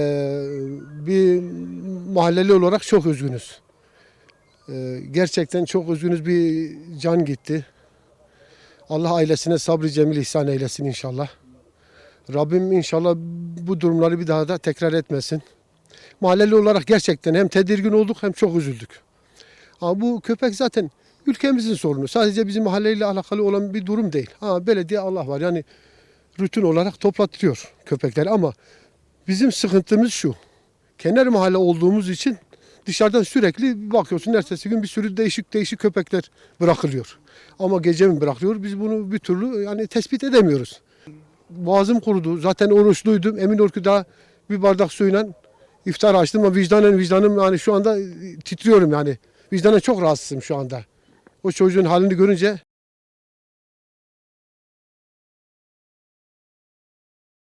Ee, bir mahalleli olarak çok üzgünüz. Ee, gerçekten çok üzgünüz bir can gitti. Allah ailesine sabrı cemil ihsan eylesin inşallah. Rabbim inşallah bu durumları bir daha da tekrar etmesin. Mahalleli olarak gerçekten hem tedirgin olduk hem çok üzüldük. Ama bu köpek zaten ülkemizin sorunu. Sadece bizim mahalleyle alakalı olan bir durum değil. Ha, belediye Allah var. Yani rutin olarak toplattırıyor köpekleri ama bizim sıkıntımız şu. Kenar mahalle olduğumuz için dışarıdan sürekli bakıyorsun ertesi gün bir sürü değişik değişik köpekler bırakılıyor. Ama gece mi bırakılıyor biz bunu bir türlü yani tespit edemiyoruz. Boğazım kurudu. Zaten oruçluydum. Emin ol ki daha bir bardak suyla iftar açtım ama vicdanen vicdanım yani şu anda titriyorum yani. Vicdanen çok rahatsızım şu anda. O çocuğun halini görünce